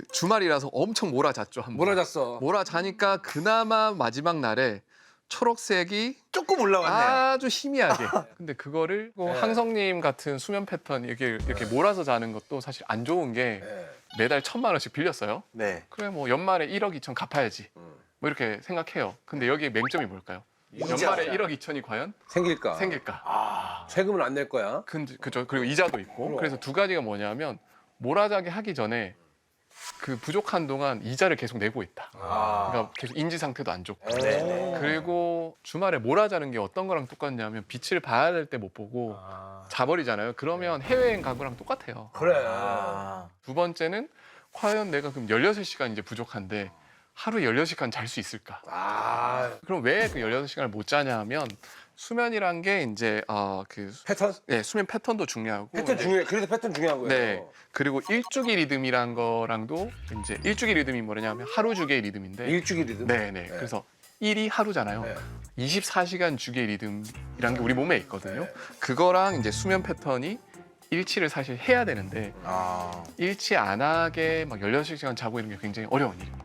그 주말이라서 엄청 몰아잤죠 한 번. 몰아잤어. 몰아자니까 그나마 마지막 날에 초록색이 조금 올라왔네요. 아주 희미하게. 근데 그거를 뭐 네. 항성님 같은 수면 패턴 이렇게 이렇게 몰아서 자는 것도 사실 안 좋은 게 네. 매달 천만 원씩 빌렸어요. 네. 그래 뭐 연말에 1억 2천 갚아야지. 음. 뭐 이렇게 생각해요. 근데 여기에 맹점이 뭘까요? 이자. 연말에 1억 2천이 과연 생길까? 생길까? 아. 세금을 안낼 거야. 근데 그죠. 그리고 이자도 있고. 그래서 두 가지가 뭐냐면 몰아자게 하기 전에 그 부족한 동안 이자를 계속 내고 있다. 아. 그러니까 계속 인지 상태도 안 좋고. 네네. 그리고 주말에 몰아자는 게 어떤 거랑 똑같냐면 빛을 봐야 될 때 못 보고 아. 자버리잖아요. 그러면 해외여행 간 거랑 똑같아요. 그래. 아. 두 번째는 과연 내가 그럼 16시간 이제 부족한데 하루에 16시간 잘 수 있을까? 아. 그럼 왜 그 16시간을 못 자냐 하면 수면이란 게 이제 어, 그 수- 패턴? 네, 수면 패턴도 중요하고 패턴 이제 중요해. 그래서 패턴 중요한 거예요. 네. 그리고 일주기 리듬이란 거랑도 이제 일주기 리듬이 뭐냐면 하루 주기의 리듬인데 일주기 리듬. 네, 네. 그래서 1이 하루잖아요. 네. 24시간 주기의 리듬이란 게 우리 몸에 있거든요. 네. 그거랑 이제 수면 패턴이 일치를 사실 해야 되는데 아. 일치 안 하게 막 16시간 자고 이런 게 굉장히 어려운 일입니다.